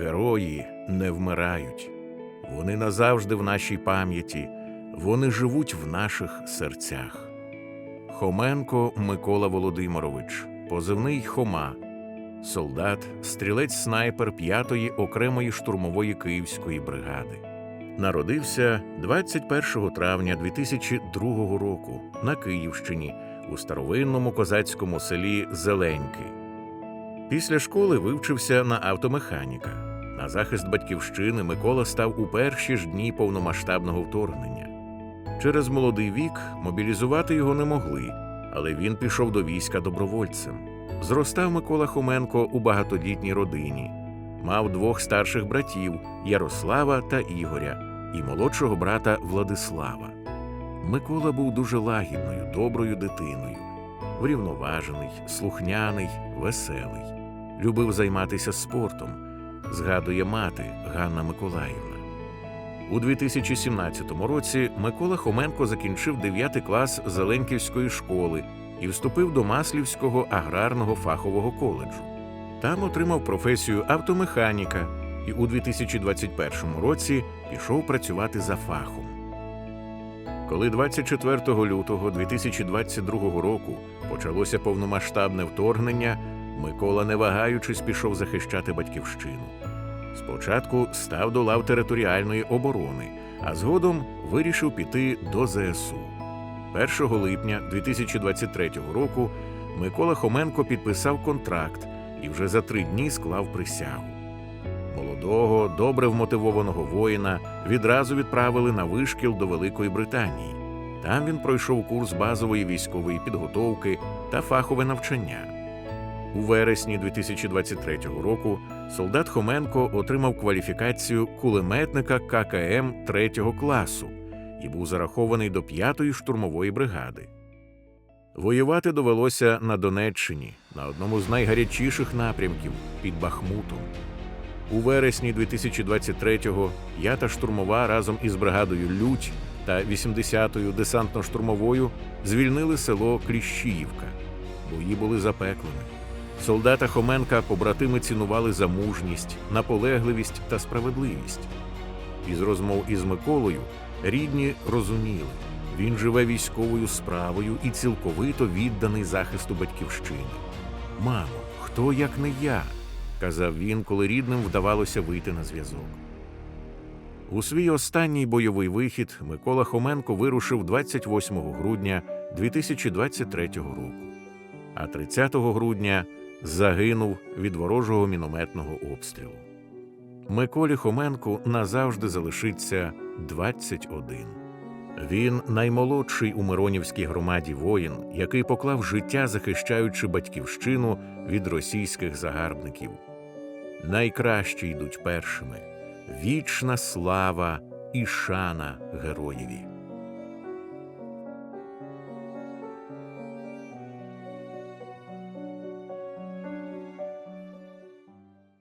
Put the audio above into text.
Герої не вмирають. Вони назавжди в нашій пам'яті, вони живуть в наших серцях. Хоменко Микола Володимирович, позивний Хома, солдат, стрілець снайпер 5-ї окремої штурмової київської бригади. Народився 21 травня 2002 року на Київщині у старовинному козацькому селі Зеленьки. Після школи вивчився на автомеханіка. На захист батьківщини Микола став у перші ж дні повномасштабного вторгнення. Через молодий вік мобілізувати його не могли, але він пішов до війська добровольцем. Зростав Микола Хоменко у багатодітній родині, мав двох старших братів Ярослава та Ігоря і молодшого брата Владислава. Микола був дуже лагідною, доброю дитиною, врівноважений, слухняний, веселий, любив займатися спортом, згадує мати Ганна Миколаївна. У 2017 році Микола Хоменко закінчив 9 клас Зеленківської школи і вступив до Маслівського аграрного фахового коледжу. Там отримав професію автомеханіка і у 2021 році пішов працювати за фахом. Коли 24 лютого 2022 року почалося повномасштабне вторгнення, Микола, не вагаючись, пішов захищати батьківщину. Спочатку став до лав територіальної оборони, а згодом вирішив піти до ЗСУ. 1 липня 2023 року Микола Хоменко підписав контракт і вже за три дні склав присягу. Молодого, добре вмотивованого воїна відразу відправили на вишкіл до Великої Британії. Там він пройшов курс базової військової підготовки та фахове навчання. У вересні 2023 року солдат Хоменко отримав кваліфікацію кулеметника ККМ 3 класу і був зарахований до 5-ї штурмової бригади. Воювати довелося на Донеччині, на одному з найгарячіших напрямків під Бахмутом. У вересні 2023-го п'ята штурмова разом із бригадою Лють та 80-ю десантно-штурмовою звільнили село Кліщіївка. Бої були запеклими. Солдата Хоменка побратими цінували за мужність, наполегливість та справедливість. Із розмов із Миколою рідні розуміли, він живе військовою справою і цілковито відданий захисту батьківщини. Мамо, хто як не я? казав він, коли рідним вдавалося вийти на зв'язок. У свій останній бойовий вихід Микола Хоменко вирушив 28 грудня 2023 року, а 30 грудня загинув від ворожого мінометного обстрілу. Миколі Хоменку назавжди залишиться 21. Він наймолодший у Миронівській громаді воїн, який поклав життя, захищаючи батьківщину від російських загарбників. Найкращі йдуть першими вічна слава і шана героєві.